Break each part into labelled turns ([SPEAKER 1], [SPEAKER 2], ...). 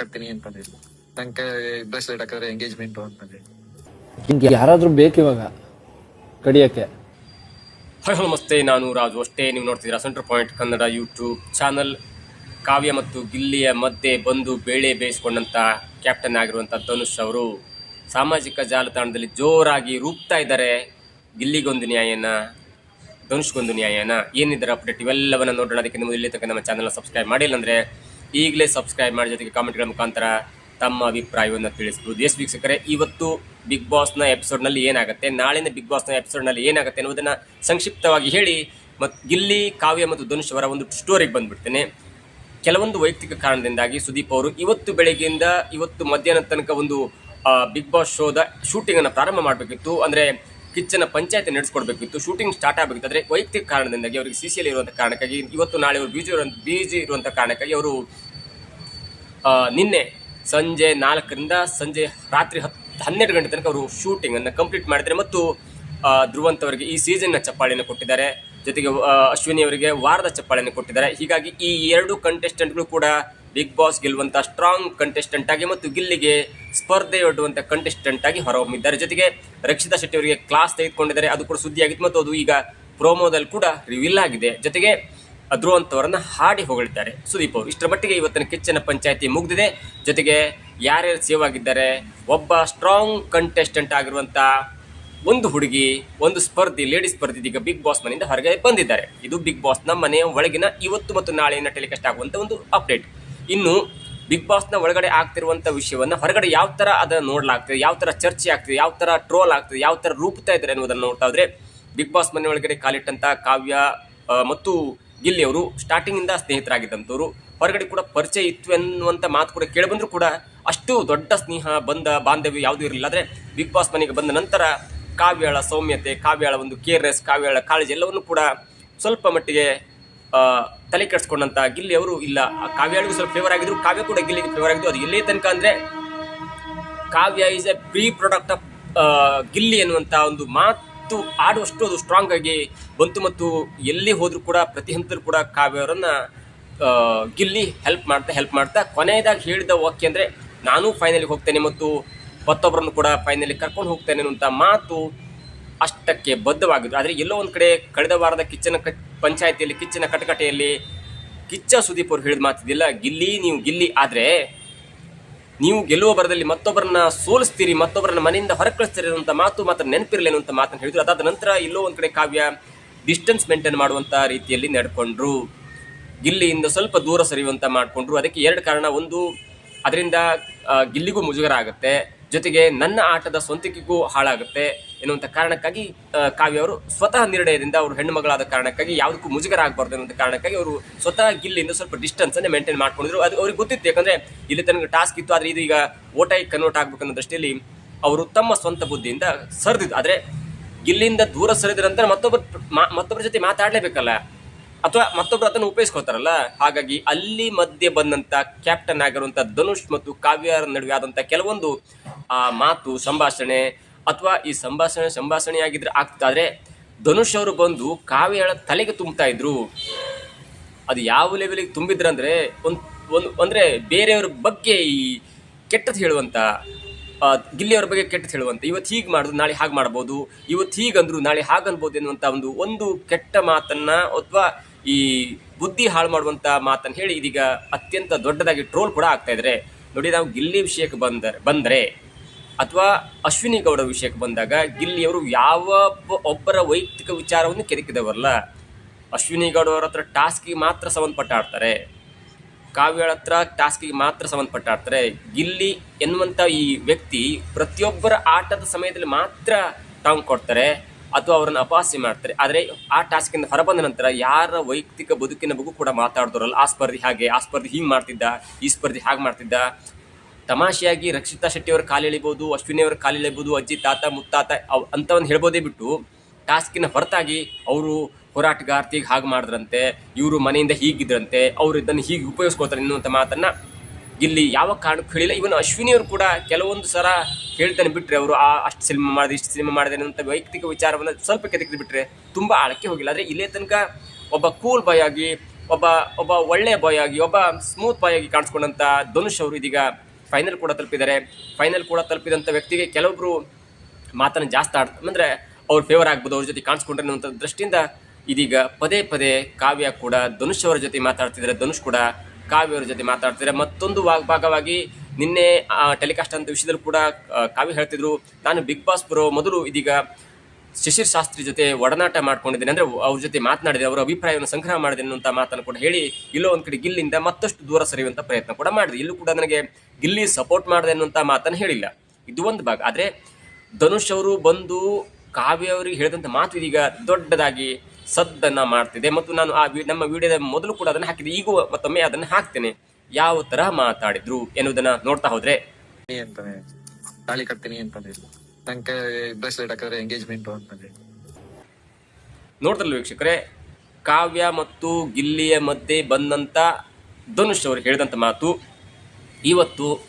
[SPEAKER 1] ಕಟ್ತೀನಿ ಅಂತಂದ್ರೆ ನಂಗೆ ಬ್ರೇಸ್ಲೆಟ್ ಹಾಕಿದ್ರೆ ಎಂಗೇಜ್ಮೆಂಟ್ ಅಂತಂದ್ರೆ
[SPEAKER 2] ನಿಮ್ಗೆ ಯಾರಾದ್ರೂ ಬೇಕು ಇವಾಗ ಕಡಿಯಕ್ಕೆ?
[SPEAKER 3] ಹಾಯ್ ಹಲೋ ನಮಸ್ತೆ ನಾನು ರಾಜು ಅಷ್ಟೇ. ನೀವು ನೋಡ್ತಿದ್ದೀರಾ centre point Kannada YouTube channel. Kavya ಮತ್ತು ಗಿಲ್ಲಿಯ ಮಧ್ಯೆ ಬಂದು ಬೇಳೆ ಬೇಯಿಸ್ಕೊಂಡಂಥ ಕ್ಯಾಪ್ಟನ್ ಆಗಿರುವಂಥ ಧನುಷ್ ಅವರು ಸಾಮಾಜಿಕ ಜಾಲತಾಣದಲ್ಲಿ ಜೋರಾಗಿ ರೂಪ್ತಾ ಇದ್ದಾರೆ. ಗಿಲ್ಲಿಗೊಂದು ನ್ಯಾಯನ ಧನುಷ್ಗೊಂದು ನ್ಯಾಯನ. ಏನಿದ್ದಾರೆ ಅಪ್ಡೇಟ್ ಇವೆಲ್ಲವನ್ನು ನೋಡೋಣ. ಅದಕ್ಕೆ ನೀವು ಇಲ್ಲಿ ತಕ್ಕ ನಮ್ಮ ಚಾನಲ್ನ ಸಬ್ಸ್ಕ್ರೈಬ್ ಮಾಡಿಲ್ಲ ಅಂದರೆ ಈಗಲೇ ಸಬ್ಸ್ಕ್ರೈಬ್ ಮಾಡಿ ಜೊತೆಗೆ ಕಾಮೆಂಟ್ಗಳ ಮುಖಾಂತರ ತಮ್ಮ ಅಭಿಪ್ರಾಯವನ್ನು ತಿಳಿಸ್ಬೋದು. ಎಸ್ ವೀಕ್ಷಕರೇ, ಇವತ್ತು ಬಿಗ್ ಬಾಸ್ನ ಎಪಿಸೋಡ್ನಲ್ಲಿ ಏನಾಗುತ್ತೆ? ನಾಳಿನ ಬಿಗ್ ಬಾಸ್ನ ಎಪಿಸೋಡ್ನಲ್ಲಿ ಏನಾಗುತ್ತೆ ಅನ್ನೋದನ್ನು ಸಂಕ್ಷಿಪ್ತವಾಗಿ ಹೇಳಿ ಮತ್ತು ಗಿಲ್ಲಿ, ಕಾವ್ಯ ಮತ್ತು ಧನುಷ್ ಅವರ ಒಂದು ಸ್ಟೋರಿಗೆ ಬಂದ್ಬಿಡ್ತೇನೆ. ಕೆಲವೊಂದು ವೈಯಕ್ತಿಕ ಕಾರಣದಿಂದಾಗಿ ಸುದೀಪ್ ಅವರು ಇವತ್ತು ಬೆಳಗ್ಗೆಯಿಂದ ಇವತ್ತು ಮಧ್ಯಾಹ್ನ ತನಕ ಒಂದು ಬಿಗ್ ಬಾಸ್ ಶೋದ ಶೂಟಿಂಗನ್ನು ಪ್ರಾರಂಭ ಮಾಡಬೇಕಿತ್ತು. ಅಂದರೆ ಕಿಚ್ಚನ ಪಂಚಾಯತಿ ನಡೆಸ್ಕೊಡ್ಬೇಕಿತ್ತು ಶೂಟಿಂಗ್ ಸ್ಟಾರ್ಟ್ ಆಗಬೇಕಿತ್ತು. ಆದರೆ ವೈಯಕ್ತಿಕ ಕಾರಣದಿಂದಾಗಿ ಅವರಿಗೆ ಸಿ ಸಿ ಇರುವಂಥ ಕಾರಣಕ್ಕಾಗಿ ಇವತ್ತು ನಾಳೆ ಅವರು ಬಿಜಿ ಇರುವಂಥ ಬಿಜಿ ಇರುವಂಥ ಕಾರಣಕ್ಕಾಗಿ ಅವರು ನಿನ್ನೆ ಸಂಜೆ ನಾಲ್ಕರಿಂದ ಸಂಜೆ ರಾತ್ರಿ ಹತ್ತು ಹನ್ನೆರಡು ಗಂಟೆ ತನಕ ಅವರು ಶೂಟಿಂಗನ್ನು ಕಂಪ್ಲೀಟ್ ಮಾಡಿದರೆ ಮತ್ತು ಧ್ರುವಂತ್ ಅವರಿಗೆ ಈ ಸೀಸನ್ನ ಚಪ್ಪಾಳೆಯನ್ನು ಕೊಟ್ಟಿದ್ದಾರೆ. ಜೊತೆಗೆ ಅಶ್ವಿನಿ ಅವರಿಗೆ ವಾರದ ಚಪ್ಪಾಳೆಯನ್ನು ಕೊಟ್ಟಿದ್ದಾರೆ. ಹೀಗಾಗಿ ಈ ಎರಡು ಕಂಟೆಸ್ಟೆಂಟ್ಗಳು ಕೂಡ ಬಿಗ್ ಬಾಸ್ ಗೆಲ್ಲುವಂಥ ಸ್ಟ್ರಾಂಗ್ ಕಂಟೆಸ್ಟೆಂಟ್ ಆಗಿ ಮತ್ತು ಗಿಲ್ಲಿಗೆ ಸ್ಪರ್ಧೆ ಒಡ್ಡುವಂಥ ಕಂಟೆಸ್ಟೆಂಟ್ ಆಗಿ ಹೊರಹೊಮ್ಮಿದ್ದಾರೆ. ಜೊತೆಗೆ ರಕ್ಷಿತಾ ಶೆಟ್ಟಿ ಅವರಿಗೆ ಕ್ಲಾಸ್ ತೆಗೆದುಕೊಂಡಿದ್ದಾರೆ. ಅದು ಕೂಡ ಸುದ್ದಿಯಾಗಿತ್ತು ಮತ್ತು ಅದು ಈಗ ಪ್ರೋಮೋದಲ್ಲಿ ಕೂಡ ರಿವೀಲ್ ಆಗಿದೆ. ಜೊತೆಗೆ ಧ್ರುವಂತ್ ಅಂಥವರನ್ನು ಹಾಡಿ ಹೊಗಳಿದ್ದಾರೆ. ಸುದೀಪ್ ಅವರು ಇಷ್ಟರ ಮಟ್ಟಿಗೆ ಇವತ್ತಿನ ಕಿಚ್ಚನ ಪಂಚಾಯಿತಿ ಮುಗಿದಿದೆ. ಜೊತೆಗೆ ಯಾರ್ಯಾರು ಸೇವ್ ಆಗಿದ್ದಾರೆ? ಒಬ್ಬ ಸ್ಟ್ರಾಂಗ್ ಕಂಟೆಸ್ಟೆಂಟ್ ಆಗಿರುವಂಥ ಒಂದು ಹುಡುಗಿ, ಒಂದು ಸ್ಪರ್ಧಿ ಲೇಡಿ ಸ್ಪರ್ಧಿ ಈಗ ಬಿಗ್ ಬಾಸ್ ಮನೆಯಿಂದ ಹೊರಗೆ ಬಂದಿದ್ದಾರೆ. ಇದು ಬಿಗ್ ಬಾಸ್ನ ಮನೆಯ ಒಳಗಿನ ಇವತ್ತು ಮತ್ತು ನಾಳೆಯಿಂದ ಟೆಲಿಕಾಸ್ಟ್ ಆಗುವಂಥ ಒಂದು ಅಪ್ಡೇಟ್ ಇನ್ನು ಬಿಗ್ ಬಾಸ್ನ ಒಳಗಡೆ ಆಗ್ತಿರುವಂಥ ವಿಷಯವನ್ನು ಹೊರಗಡೆ ಯಾವ ಥರ ಅದನ್ನು ನೋಡಲಾಗ್ತದೆ, ಯಾವ ಥರ ಚರ್ಚೆ ಆಗ್ತದೆ, ಯಾವ ಥರ ಟ್ರೋಲ್ ಆಗ್ತದೆ, ಯಾವ ಥರ ರೂಪುತ್ತಾ ಇದ್ದಾರೆ ಅನ್ನೋದನ್ನು ನೋಡ್ತಾ ಇದ್ರೆ ಬಿಗ್ ಬಾಸ್ ಮನೆ ಒಳಗಡೆ ಕಾಲಿಟ್ಟಂಥ ಕಾವ್ಯ ಮತ್ತು ಗಿಲ್ಲಿ ಅವರು ಸ್ಟಾರ್ಟಿಂಗಿಂದ ಸ್ನೇಹಿತರಾಗಿದ್ದಂಥವ್ರು. ಹೊರಗಡೆ ಕೂಡ ಪರಿಚಯ ಇತ್ತು ಅನ್ನುವಂಥ ಮಾತು ಕೂಡ ಕೇಳಿಬಂದರೂ ಕೂಡ ಅಷ್ಟು ದೊಡ್ಡ ಸ್ನೇಹ, ಬಂದ ಬಾಂಧವ್ಯ ಯಾವುದೂ ಇರಲಿಲ್ಲ. ಆದರೆ ಬಿಗ್ ಬಾಸ್ ಮನೆಗೆ ಬಂದ ನಂತರ ಕಾವ್ಯಾಳ ಸೌಮ್ಯತೆ, ಕಾವ್ಯಾಳ ಒಂದು ಕೇರ್ನೆಸ್ ಕಾವ್ಯಾಳ ಕಾಳಜಿ ಎಲ್ಲವನ್ನು ಕೂಡ ಸ್ವಲ್ಪ ಮಟ್ಟಿಗೆ ತಲೆ ಕೆಡಿಸ್ಕೊಂಡಂಥ ಗಿಲ್ಲಿ ಅವರು ಇಲ್ಲ. ಕಾವ್ಯಳಿಗೂ ಸ್ವಲ್ಪ ಫೇವರ್ ಆಗಿದ್ರು. ಕಾವ್ಯ ಕೂಡ ಗಿಲ್ಲಿಗೆ ಫೇವರ್ ಆಗಿದ್ರು ಅದು ಎಲ್ಲೇ ತನಕ ಅಂದರೆ Kavya is a pre product of Gilli ಎನ್ನುವಂಥ ಒಂದು ಮಾತು ಆಡುವಷ್ಟು ಅದು ಸ್ಟ್ರಾಂಗ್ ಆಗಿ ಬಂತು ಮತ್ತು ಎಲ್ಲಿ ಹೋದರೂ ಕೂಡ ಪ್ರತಿ ಹಂತದಲ್ಲೂ ಕೂಡ ಕಾವ್ಯ ಅವರನ್ನು ಗಿಲ್ಲಿ ಹೆಲ್ಪ್ ಮಾಡ್ತಾ ಹೆಲ್ಪ್ ಮಾಡ್ತಾ ಕೊನೆಯದಾಗಿ ಹೇಳಿದ ವಾಕ್ಯ ಅಂದರೆ ನಾನು ಫೈನಲಿಗೆ ಹೋಗ್ತೇನೆ ಮತ್ತು ಮತ್ತೊಬ್ಬರನ್ನು ಕೂಡ ಫೈನಲಿ ಕರ್ಕೊಂಡು ಹೋಗ್ತೇನೆ ಅನ್ನುವಂಥ ಮಾತು ಅಷ್ಟಕ್ಕೆ ಬದ್ಧವಾಗಿದ್ರು ಆದರೆ ಎಲ್ಲೋ ಒಂದು ಕಡೆ ಕಳೆದ ವಾರದ ಕಿಚ್ಚನ ಪಂಚಾಯತಿಯಲ್ಲಿ ಕಿಚ್ಚಿನ ಕಟಕಟೆಯಲ್ಲಿ ಕಿಚ್ಚ ಸುದೀಪ್ ಅವರು ಹೇಳಿದ ಮಾತಿದಿಲ್ಲ ಗಿಲ್ಲಿ, ನೀವು ಗಿಲ್ಲಿ ಆದರೆ ನೀವು ಗೆಲ್ಲುವ ಬರದಲ್ಲಿ ಮತ್ತೊಬ್ಬರನ್ನ ಸೋಲಿಸ್ತೀರಿ, ಮತ್ತೊಬ್ಬರನ್ನ ಮನೆಯಿಂದ ಹೊರ ಕಳಿಸ್ತೀರಿ ಅನ್ನುವಂಥ ಮಾತು ಮಾತ್ರ ನೆನಪಿರಲಿ ಅಂತ ಮಾತನ್ನು ಹೇಳಿದ್ರು. ಅದಾದ ನಂತರ ಇಲ್ಲೋ ಒಂದು ಕಡೆ ಕಾವ್ಯ ಡಿಸ್ಟೆನ್ಸ್ ಮೇಂಟೈನ್ ಮಾಡುವಂಥ ರೀತಿಯಲ್ಲಿ ನಡ್ಕೊಂಡ್ರು. ಗಿಲ್ಲಿಯಿಂದ ಸ್ವಲ್ಪ ದೂರ ಸರಿಯುವಂತ ಮಾಡಿಕೊಂಡ್ರು. ಅದಕ್ಕೆ ಎರಡು ಕಾರಣ. ಒಂದು, ಅದರಿಂದ ಗಿಲ್ಲಿಗೂ ಮುಜುಗರ ಆಗುತ್ತೆ. ಜೊತೆಗೆ ನನ್ನ ಆಟದ ಸ್ವಂತಿಕೆಗೂ ಹಾಳಾಗುತ್ತೆ ಎನ್ನುವಂಥ ಕಾರಣಕ್ಕಾಗಿ ಕಾವ್ಯ ಅವರು ಸ್ವತಃ ನಿರ್ಣಯದಿಂದ ಅವರು ಹೆಣ್ಣು ಮಗಳಾದ ಕಾರಣಕ್ಕಾಗಿ ಯಾವುದಕ್ಕೂ ಮುಜುಗರ ಆಗಬಾರ್ದು ಅನ್ನೋ ಕಾರಣಕ್ಕಾಗಿ ಅವರು ಸ್ವತಃ ಗಿಲ್ಲಿಂದ ಸ್ವಲ್ಪ ಡಿಸ್ಟೆನ್ಸ್ ಅನ್ನು ಮೇಂಟೈನ್ ಮಾಡ್ಕೊಂಡಿದ್ರು. ಅದು ಅವ್ರಿಗೆ ಗೊತ್ತಿತ್ತು, ಯಾಕಂದ್ರೆ ಇಲ್ಲಿ ತನಕ ಟಾಸ್ಕ್ ಇತ್ತು, ಆದರೆ ಈಗ ಓಟಾಗಿ ಕನ್ವರ್ಟ್ ಆಗಬೇಕು ಅನ್ನೋ ದೃಷ್ಟಿಯಲ್ಲಿ ಅವರು ತಮ್ಮ ಸ್ವಂತ ಬುದ್ಧಿಯಿಂದ ಸರಿದಿದ್ದು. ಆದರೆ ಗಿಲ್ಲಿಂದ ದೂರ ಸರಿದ ಮತ್ತೊಬ್ಬರು ಮತ್ತೊಬ್ಬರ ಜೊತೆ ಮಾತಾಡಲೇಬೇಕಲ್ಲ. ಅಥವಾ ಮತ್ತೊಬ್ರು ಅದನ್ನು ಉಪಯೋಗಿಸ್ಕೋತಾರಲ್ಲ? ಹಾಗಾಗಿ ಅಲ್ಲಿ ಮಧ್ಯೆ ಬಂದಂತ ಕ್ಯಾಪ್ಟನ್ ಆಗಿರುವಂತ ಧನುಷ್ ಮತ್ತು ಕಾವ್ಯರ ನಡುವೆ ಆದಂತ ಕೆಲವೊಂದು, ಆ, ಮಾತು, ಸಂಭಾಷಣೆ ಅಥವಾ ಈ ಸಂಭಾಷಣೆ ಸಂಭಾಷಣೆ ಆಗಿದ್ರೆ ಆಗ್ತಾದ್ರೆ ಧನುಷ್ ಅವರು ಬಂದು ಕಾವ್ಯಳ ತಲೆಗೆ ತುಂಬ್ತಾ ಇದ್ರು. ಅದು ಯಾವ ಲೆವೆಲಿಗೆ ತುಂಬಿದ್ರಂದ್ರೆ ಒಂದು ಒಂದು, ಅಂದರೆ ಬೇರೆಯವ್ರ ಬಗ್ಗೆ ಈ ಕೆಟ್ಟದ್ದು ಹೇಳುವಂಥ ಗಿಲ್ಲಿಯವ್ರ ಬಗ್ಗೆ ಕೆಟ್ಟದ್ದು ಹೇಳುವಂತ ಇವತ್ತು ಹೀಗೆ ಮಾಡಿದ್ರು ನಾಳೆ ಹಾಗೆ ಮಾಡ್ಬೋದು ಇವತ್ತು ಹೀಗಂದ್ರು ನಾಳೆ ಹಾಗನ್ಬೋದು ಎನ್ನುವಂಥ ಒಂದು ಒಂದು ಕೆಟ್ಟ ಮಾತನ್ನ ಅಥವಾ ಈ ಬುದ್ಧಿ ಹಾಳು ಮಾಡುವಂಥ ಮಾತನ್ನು ಹೇಳಿ ಇದೀಗ ಅತ್ಯಂತ ದೊಡ್ಡದಾಗಿ ಟ್ರೋಲ್ ಕೂಡ ಆಗ್ತಾ ಇದ್ದಾರೆ ನೋಡಿ, ನಾವು ಗಿಲ್ಲಿ ವಿಷಯಕ್ಕೆ ಬಂದರೆ ಬಂದರೆ ಅಥವಾ ಅಶ್ವಿನಿ ಗೌಡ ವಿಷಯಕ್ಕೆ ಬಂದಾಗ ಗಿಲ್ಲಿಯವರು ಯಾವ ಒಬ್ಬರ ವೈಯಕ್ತಿಕ ವಿಚಾರವನ್ನು ಕೆದಕಿದವರಲ್ಲ. ಅಶ್ವಿನಿ ಗೌಡ ಅವರ ಹತ್ರ ಟಾಸ್ಕಿಗೆ ಮಾತ್ರ ಸಂಬಂಧಪಟ್ಟ ಆಡ್ತಾರೆ ಕಾವ್ಯಳ ಹತ್ರ ಟಾಸ್ಕಿಗೆ ಮಾತ್ರ ಸಂಬಂಧಪಟ್ಟ ಆಡ್ತಾರೆ ಗಿಲ್ಲಿ ಎನ್ನುವಂಥ ಈ ವ್ಯಕ್ತಿ ಪ್ರತಿಯೊಬ್ಬರ ಆಟದ ಸಮಯದಲ್ಲಿ ಮಾತ್ರ ಟಾಂಗ್ ಕೊಡ್ತಾರೆ. ಅಥವಾ ಅವರನ್ನು ಅಪಹಾಸ್ಯ ಮಾಡ್ತಾರೆ. ಆದರೆ ಆ ಟಾಸ್ಕಿಂದ ಹೊರಬಂದ ನಂತರ ಯಾರ ವೈಯಕ್ತಿಕ ಬದುಕಿನ ಬಗ್ಗೆ ಕೂಡ ಮಾತಾಡ್ತಾರಲ್ಲ ಆ ಸ್ಪರ್ಧಿ ಹಾಗೆ, ಆ ಸ್ಪರ್ಧಿ ಹೀಗೆ ಮಾಡ್ತಿದ್ದ, ಈ ಸ್ಪರ್ಧಿ ಹಾಗೆ ಮಾಡ್ತಿದ್ದ. ತಮಾಷೆಯಾಗಿ ರಕ್ಷಿತಾ ಶೆಟ್ಟಿ ಅವರ ಕಾಲು ಎಳಿಬೋದು, ಅಶ್ವಿನಿ ಅವರ ಕಾಲು ಎಳಿಬೋದು, ಅಜ್ಜಿ, ತಾತ, ಮುತ್ತಾತ ಅವ್ ಅಂಥವನ್ನ ಹೇಳ್ಬೋದೇ ಬಿಟ್ಟು ಟಾಸ್ಕಿನ ಹೊರತಾಗಿ ಅವರು ಹೋರಾಟಗಾರ್ತಿಗೆ ಹಾಗೆ ಮಾಡಿದ್ರಂತೆ, ಇವರು ಮನೆಯಿಂದ ಹೀಗಿದ್ರಂತೆ ಅವರು ಇದನ್ನು ಹೀಗೆ ಉಪಯೋಗಿಸ್ಕೋತಾರೆ ಎನ್ನುವಂಥ ಮಾತನ್ನ ಇಲ್ಲಿ ಯಾವ ಕಾರಣಕ್ಕೂ ಹೇಳಿಲ್ಲ. ಇವನು ಅಶ್ವಿನಿ ಅವರು ಕೂಡ ಕೆಲವೊಂದು ಸಲ ಹೇಳ್ತಾನೆ ಬಿಟ್ಟರೆ ಅವರು, ಆ, ಅಷ್ಟು ಸಿನಿಮಾ ಮಾಡಿದೆ, ಇಷ್ಟು ಸಿನಿಮಾ ಮಾಡಿದೆ ಅಂತ ವೈಯಕ್ತಿಕ ವಿಚಾರವನ್ನು ಸ್ವಲ್ಪ ಕೆದಕಿದ್ ಬಿಟ್ಟರೆ ತುಂಬ ಆಳಕ್ಕೆ ಹೋಗಿಲ್ಲ. ಆದರೆ ಇಲ್ಲೇ ತನಕ ಒಬ್ಬ ಕೂಲ್ ಬಾಯ್ ಆಗಿ, ಒಬ್ಬ ಒಬ್ಬ ಒಳ್ಳೆಯ ಬಾಯ್ ಆಗಿ, ಒಬ್ಬ ಸ್ಮೂತ್ ಬಾಯ್ ಆಗಿ ಕಾಣಿಸ್ಕೊಂಡಂಥ ಧನುಷ್ ಅವರು ಇದೀಗ ಫೈನಲ್ ಕೂಡ ತಲುಪಿದ್ದಾರೆ. ಫೈನಲ್ ಕೂಡ ತಲುಪಿದಂಥ ವ್ಯಕ್ತಿಗೆ ಕೆಲವೊಬ್ಬರು ಮಾತನ್ನು ಜಾಸ್ತಿ ಆಡ್, ಅಂದರೆ ಅವ್ರು ಫೇವರ್ ಆಗ್ಬೋದು, ಅವ್ರ ಜೊತೆ ಕಾಣಿಸ್ಕೊಂಡ್ರೆ ಅನ್ನುವಂಥ ದೃಷ್ಟಿಯಿಂದ ಇದೀಗ ಪದೇ ಪದೇ ಕಾವ್ಯ ಕೂಡ ಧನುಷ್ ಅವರ ಜೊತೆ ಮಾತಾಡ್ತಿದ್ದಾರೆ. ಧನುಷ್ ಕೂಡ ಕಾವ್ಯ ಅವರ ಜೊತೆ ಮಾತಾಡ್ತಿದ್ರೆ ಮತ್ತೊಂದು ಭಾಗವಾಗಿ ನಿನ್ನೆ ಟೆಲಿಕಾಸ್ಟ್ ಅಂತ ವಿಷಯದಲ್ಲೂ ಕೂಡ ಕಾವ್ಯ ಹೇಳ್ತಿದ್ರು. ನಾನು ಬಿಗ್ ಬಾಸ್ ಬರೋ ಮೊದಲು ಇದೀಗ ಶಿಶಿರ್ ಶಾಸ್ತ್ರಿ ಜೊತೆ ಒಡನಾಟ ಮಾಡ್ಕೊಂಡಿದ್ದೇನೆ. ಅಂದರೆ ಅವ್ರ ಜೊತೆ ಮಾತನಾಡಿದೆ, ಅವರ ಅಭಿಪ್ರಾಯವನ್ನು ಸಂಗ್ರಹ ಮಾಡಿದೆ ಅನ್ನುವಂಥ ಮಾತನ್ನು ಕೂಡ ಹೇಳಿ, ಇಲ್ಲೋ ಒಂದು ಕಡೆ ಗಿಲ್ಲಿಂದ ಮತ್ತಷ್ಟು ದೂರ ಸರಿಯುವಂತ ಪ್ರಯತ್ನ ಕೂಡ ಮಾಡಿದೆ. ಇಲ್ಲೂ ಕೂಡ ನನಗೆ ಗಿಲ್ಲಿ ಸಪೋರ್ಟ್ ಮಾಡಿದೆ ಅನ್ನುವಂಥ ಮಾತನ್ನು ಹೇಳಿಲ್ಲ. ಇದು ಒಂದು ಭಾಗ. ಆದ್ರೆ ಧನುಷ್ ಅವರು ಬಂದು ಕಾವ್ಯ ಅವರಿಗೆ ಹೇಳಿದಂಥ ಮಾತು ಇದೀಗ ದೊಡ್ಡದಾಗಿ ಸದ್ದನ್ನ ಮಾಡ್ತಿದೆ. ಮತ್ತು ನಾನು ಆ ವಿ- ನಮ್ಮ ವಿಡಿಯೋದ ಮೊದಲು ಕೂಡ ಅದನ್ನು ಹಾಕಿದೆ. ಈಗ ಮತ್ತೊಮ್ಮೆ ಅದನ್ನು ಹಾಕ್ತೇನೆ. ಯಾವ ತರ ಮಾತಾಡಿದ್ರು ಎನ್ನುವುದನ್ನ ನೋಡ್ತಾ ಹೋದ್ರೆ.
[SPEAKER 1] ಅಂತಾನೆ ತಾಳಿ ಕಟ್ತೀನಿ ಅಂತಾನೆ ನಂಗೆ ಬ್ರೆಸ್ಲೆಟ್ ಹಾಕಿದ್ರೆ ಎಂಗೇಜ್ಮೆಂಟ್ ಅಂತಾನೆ
[SPEAKER 3] ನೋಡ್ತಲ್ಲ ವೀಕ್ಷಕರೇ ಕಾವ್ಯ ಮತ್ತು ಗಿಲ್ಲಿಯ ಮಧ್ಯೆ ಬಂದಂತ ಧನುಷ್ ಅವರು ಹೇಳಿದಂಥ ಮಾತು ಇವತ್ತು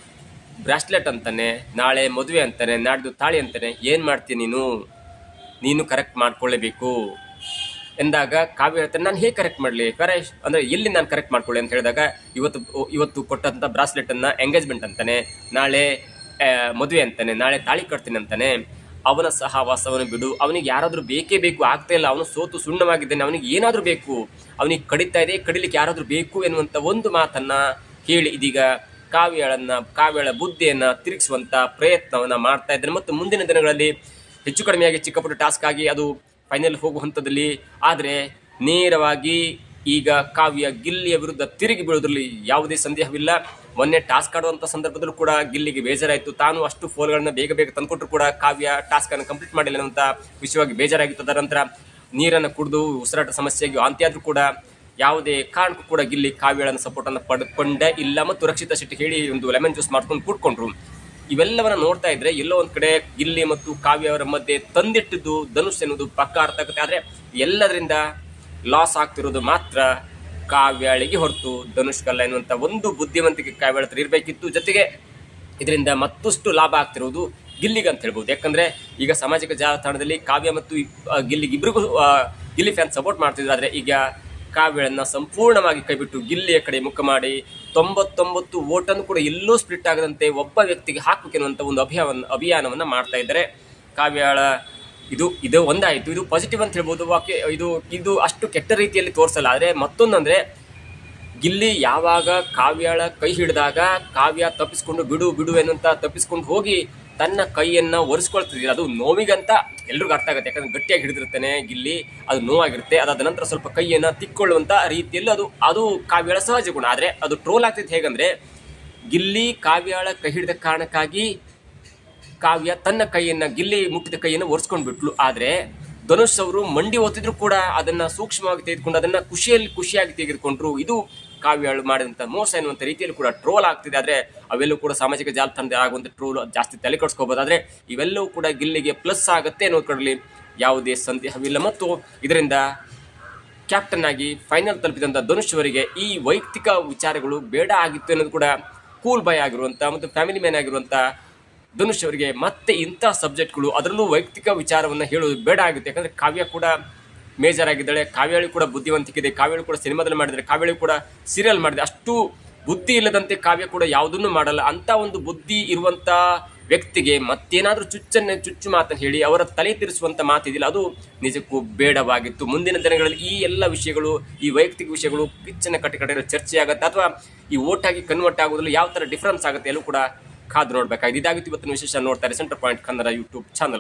[SPEAKER 3] ಬ್ರಾಸ್ಲೆಟ್ ಅಂತಾನೆ ನಾಳೆ ಮದುವೆ ಅಂತಾನೆ ನಾಡ್ದು ತಾಳಿ ಅಂತಾನೆ ಏನು ಮಾಡ್ತೀನಿ ನೀನು? ನೀನು ಕರೆಕ್ಟ್ ಮಾಡ್ಕೊಳ್ಳೇಬೇಕು. ಎಂದಾಗ ಕಾವ್ಯ ಹೇಳ್ತಾನೆ ನಾನು ಹೇಗೆ ಕರೆಕ್ಟ್ ಮಾಡಲಿ? ಕರೆಶ್ ಅಂದರೆ ಎಲ್ಲಿ ನಾನು ಕರೆಕ್ಟ್ ಮಾಡ್ಕೊಳ್ಳಿ ಅಂತ ಹೇಳಿದಾಗ ಇವತ್ತು ಇವತ್ತು ಕೊಟ್ಟಂಥ ಬ್ರಾಸ್ಲೆಟನ್ನು ಎಂಗೇಜ್ಮೆಂಟ್ ಅಂತಾನೆ, ನಾಳೆ ಮದುವೆ ಅಂತಾನೆ, ನಾಳೆ ತಾಳಿ ಕಟ್ತೀನಿ ಅಂತಾನೆ, ಅವನ ಸಹವಾಸವನ್ನು ಬಿಡು, ಅವನಿಗೆ ಯಾರಾದರೂ ಬೇಕೇ ಬೇಕು, ಆಗ್ತಾ ಇಲ್ಲ, ಅವನು ಸೋತು ಸುಣ್ಣವಾಗಿದ್ದಾನೆ, ಅವನಿಗೆ ಏನಾದರೂ ಬೇಕು, ಅವನಿಗೆ ಕಡಿತಾ ಇದೆ, ಕಡಿಲಿಕ್ಕೆ ಯಾರಾದರೂ ಬೇಕು ಎನ್ನುವಂಥ ಒಂದು ಮಾತನ್ನು ಹೇಳಿ ಇದೀಗ ಕಾವ್ಯಳನ್ನ, ಕಾವ್ಯಳ ಬುದ್ಧಿಯನ್ನು ತಿರುಗಿಸುವಂಥ ಪ್ರಯತ್ನವನ್ನು ಮಾಡ್ತಾ ಇದ್ದಾನೆ. ಮತ್ತು ಮುಂದಿನ ದಿನಗಳಲ್ಲಿ ಹೆಚ್ಚು ಕಡಿಮೆಯಾಗಿ ಚಿಕ್ಕಪುಟ್ಟ ಟಾಸ್ಕ್ ಆಗಿ ಅದು ಫೈನಲ್ ಹೋಗುವ ಹಂತದಲ್ಲಿ ಆದರೆ ನೇರವಾಗಿ ಈಗ ಕಾವ್ಯ ಗಿಲ್ಲಿಯ ವಿರುದ್ಧ ತಿರುಗಿ ಬೀಳೋದ್ರಲ್ಲಿ ಯಾವುದೇ ಸಂದೇಹವಿಲ್ಲ. ಮೊನ್ನೆ ಟಾಸ್ಕ್ ಆಡುವಂಥ ಸಂದರ್ಭದಲ್ಲೂ ಕೂಡ ಗಿಲ್ಲಿಗೆ ಬೇಜಾರಾಯಿತು. ತಾನು ಅಷ್ಟು ಫೋಲ್ಗಳನ್ನು ಬೇಗ ಬೇಗ ತಂದುಕೊಟ್ರು ಕೂಡ ಕಾವ್ಯ ಟಾಸ್ಕನ್ನು ಕಂಪ್ಲೀಟ್ ಮಾಡಿಲ್ಲ ಅನ್ನುವಂಥ ವಿಷಯವಾಗಿ ಬೇಜಾರಾಗಿತ್ತು. ಅದರ ನಂತರ ನೀರನ್ನು ಕುಡಿದು ಉಸಿರಾಟ ಸಮಸ್ಯೆಗೆ ಅಂತ್ಯಾದರೂ ಕೂಡ ಯಾವುದೇ ಕಾರಣಕ್ಕೂ ಕೂಡ ಗಿಲ್ಲಿ ಕಾವ್ಯಗಳನ್ನು ಸಪೋರ್ಟನ್ನು ಪಡ್ಕೊಂಡೇ ಇಲ್ಲ. ಮತ್ತು ರಕ್ಷಿತ ಶೆಟ್ಟಿ ಹೇಳಿ ಒಂದು ಲೆಮನ್ ಜ್ಯೂಸ್ ಮಾಡ್ಕೊಂಡು ಕುಟ್ಕೊಂಡ್ರು ಇವೆಲ್ಲವನ್ನ ನೋಡ್ತಾ ಇದ್ರೆ ಎಲ್ಲೋ ಒಂದ್ ಕಡೆ ಗಿಲ್ಲಿ ಮತ್ತು ಕಾವ್ಯ ಅವರ ಮಧ್ಯೆ ತಂದಿಟ್ಟಿದ್ದು ಧನುಷ್ ಎನ್ನುವುದು ಪಕ್ಕ ಅರ್ಥ ಆಗುತ್ತೆ. ಆದ್ರೆ ಎಲ್ಲದರಿಂದ ಲಾಸ್ ಆಗ್ತಿರೋದು ಮಾತ್ರ ಕಾವ್ಯಾಳಿಗೆ ಹೊರತು ಧನುಷ್ಕಲ್ಲ ಎನ್ನುವಂತ ಒಂದು ಬುದ್ಧಿವಂತಿಕೆ ಕಾವ್ಯಾಳ ಹತ್ರ ಇರಬೇಕಿತ್ತು. ಜೊತೆಗೆ ಇದರಿಂದ ಮತ್ತಷ್ಟು ಲಾಭ ಆಗ್ತಿರೋದು ಗಿಲ್ಲಿಗೆ ಅಂತ ಹೇಳ್ಬೋದು. ಯಾಕಂದ್ರೆ ಈಗ ಸಾಮಾಜಿಕ ಜಾಲತಾಣದಲ್ಲಿ ಕಾವ್ಯ ಮತ್ತು ಗಿಲ್ಲಿಗೆ ಇಬ್ಬರಿಗೂ ಗಿಲ್ಲಿ ಫ್ಯಾನ್ ಸಪೋರ್ಟ್ ಮಾಡ್ತಿದ್ರು. ಆದ್ರೆ ಈಗ ಕಾವ್ಯಳನ್ನ ಸಂಪೂರ್ಣವಾಗಿ ಕೈಬಿಟ್ಟು ಗಿಲ್ಲಿಯ ಕಡೆ ಮುಖ ಮಾಡಿ ತೊಂಬತ್ತೊಂಬತ್ತು ಓಟನ್ನು ಕೂಡ ಎಲ್ಲೂ ಸ್ಪ್ಲಿಟ್ ಆಗದಂತೆ ಒಬ್ಬ ವ್ಯಕ್ತಿಗೆ ಹಾಕಬೇಕೆನ್ನುವಂಥ ಒಂದು ಅಭಿಯಾನ ಅಭಿಯಾನವನ್ನು ಮಾಡ್ತಾ ಇದ್ದಾರೆ. ಕಾವ್ಯಾಳ ಇದು ಇದು ಒಂದಾಯಿತು. ಇದು ಪಾಸಿಟಿವ್ ಅಂತ ಹೇಳ್ಬೋದು. ವಾಕ್ಯ, ಇದು ಇದು ಅಷ್ಟು ಕೆಟ್ಟ ರೀತಿಯಲ್ಲಿ ತೋರಿಸಲ್ಲ. ಆದರೆ ಮತ್ತೊಂದಂದರೆ ಗಿಲ್ಲಿ ಯಾವಾಗ ಕಾವ್ಯಾಳ ಕೈ ಹಿಡಿದಾಗ ಕಾವ್ಯ ತಪ್ಪಿಸ್ಕೊಂಡು ಬಿಡು ಬಿಡು ಎನ್ನುವಂತ ತಪ್ಪಿಸ್ಕೊಂಡು ಹೋಗಿ ತನ್ನ ಕೈಯನ್ನು ಒರೆಸ್ಕೊಳ್ತಿದ್ದೀರ, ಅದು ನೋವಿಗಂತ ಎಲ್ರಿಗೂ ಅರ್ಥ ಆಗುತ್ತೆ. ಯಾಕಂದ್ರೆ ಗಟ್ಟಿಯಾಗಿ ಹಿಡಿದಿರ್ತಾನೆ ಗಿಲ್ಲಿ, ಅದು ನೋವಾಗಿರುತ್ತೆ, ಅದಾದ ನಂತರ ಸ್ವಲ್ಪ ಕೈಯನ್ನು ತಿಕ್ಕೊಳ್ಳುವಂಥ ರೀತಿಯಲ್ಲಿ ಅದು ಅದು ಕಾವ್ಯಾಳ ಸಹಜ ಗುಣ. ಆದರೆ ಅದು ಟ್ರೋಲ್ ಆಗ್ತಿತ್ತು ಹೇಗಂದರೆ, ಗಿಲ್ಲಿ ಕಾವ್ಯಾಳ ಕೈ ಹಿಡಿದ ಕಾರಣಕ್ಕಾಗಿ ಕಾವ್ಯ ತನ್ನ ಕೈಯನ್ನು, ಗಿಲ್ಲಿ ಮುಟ್ಟಿದ ಕೈಯನ್ನು ಒರೆಸ್ಕೊಂಡು ಬಿಟ್ಲು ಆದರೆ ಧನುಷ್ ಅವರು ಮಂಡಿ ಒತ್ತಿದ್ರು ಕೂಡ ಅದನ್ನು ಸೂಕ್ಷ್ಮವಾಗಿ ತೆಗೆದುಕೊಂಡು ಅದನ್ನು ಖುಷಿಯಲ್ಲಿ ಖುಷಿಯಾಗಿ ತೆಗೆದುಕೊಂಡ್ರು. ಇದು ಕಾವ್ಯಗಳು ಮಾಡಿದಂಥ ಮೋಸ ಎನ್ನುವಂಥ ರೀತಿಯಲ್ಲಿ ಕೂಡ ಟ್ರೋಲ್ ಆಗ್ತಿದೆ. ಆದರೆ ಅವೆಲ್ಲೂ ಕೂಡ ಸಾಮಾಜಿಕ ಜಾಲತಾಣದ ಆಗುವಂಥ ಟ್ರೋಲ್ ಜಾಸ್ತಿ ತಲೆ ಆದ್ರೆ ಇವೆಲ್ಲವೂ ಕೂಡ ಗಿಲ್ಲಿಗೆ ಪ್ಲಸ್ ಆಗುತ್ತೆ ಅನ್ನೋ ಕಡಲಿ ಯಾವುದೇ ಸಂದೇಹವಿಲ್ಲ. ಮತ್ತು ಇದರಿಂದ ಕ್ಯಾಪ್ಟನ್ ಆಗಿ ಫೈನಲ್ ತಲುಪಿದಂಥ ಧನುಷ್ ಅವರಿಗೆ ಈ ವೈಯಕ್ತಿಕ ವಿಚಾರಗಳು ಬೇಡ ಆಗಿತ್ತು ಅನ್ನೋದು ಕೂಡ ಕೂಲ್ ಬಾಯ್ ಆಗಿರುವಂಥ ಮತ್ತು ಫ್ಯಾಮಿಲಿ ಮ್ಯಾನ್ ಆಗಿರುವಂಥ ಧನುಷ್ ಅವರಿಗೆ ಮತ್ತೆ ಇಂಥ ಸಬ್ಜೆಕ್ಟ್ಗಳು ಅದರಲ್ಲೂ ವೈಯಕ್ತಿಕ ವಿಚಾರವನ್ನು ಹೇಳೋದು ಬೇಡ ಆಗುತ್ತೆ. ಯಾಕಂದರೆ ಕಾವ್ಯ ಕೂಡ ಮೇಜರ್ ಆಗಿದ್ದಾಳೆ ಕಾವ್ಯಾಳಿ ಕೂಡ ಬುದ್ಧಿವಂತಿಕೆ ಇದೆ ಕಾವ್ಯಾಳಿ ಕೂಡ ಸಿನಿಮಾದಲ್ಲಿ ಮಾಡಿದರೆ ಕಾವ್ಯಾಳಿ ಕೂಡ ಸೀರಿಯಲ್ ಮಾಡಿದೆ. ಅಷ್ಟು ಬುದ್ಧಿ ಇಲ್ಲದಂತೆ ಕಾವ್ಯ ಕೂಡ ಯಾವುದನ್ನು ಮಾಡಲ್ಲ. ಅಂತ ಒಂದು ಬುದ್ಧಿ ಇರುವಂಥ ವ್ಯಕ್ತಿಗೆ ಮತ್ತೇನಾದರೂ ಚುಚ್ಚನ್ನ ಚುಚ್ಚು ಮಾತನ್ನು ಹೇಳಿ ಅವರ ತಲೆ ತಿರ್ಸುವಂತ ಮಾತಿದಿಲ್ಲ. ಅದು ನಿಜಕ್ಕೂ ಬೇಡವಾಗಿತ್ತು. ಮುಂದಿನ ದಿನಗಳಲ್ಲಿ ಈ ಎಲ್ಲ ವಿಷಯಗಳು, ಈ ವೈಯಕ್ತಿಕ ವಿಷಯಗಳು ಕಿಚ್ಚನ ಕಟ್ಟಕಡೆ ಚರ್ಚೆ ಆಗುತ್ತೆ ಅಥವಾ ಈ ಓಟ್ ಆಗಿ ಕನ್ವರ್ಟ್ ಆಗೋದ್ರಲ್ಲಿ ಯಾವ ತರ ಡಿಫ್ರೆನ್ಸ್ ಆಗುತ್ತೆ ಎಲ್ಲೂ ಕೂಡ ಕಾದು ನೋಡಬೇಕಾಗಿದೆ. ಇದಾಗಿತ್ತು ಇವತ್ತಿನ ವಿಶೇಷ ನೋಡ್ತಾರೆ centre point Kannada YouTube channel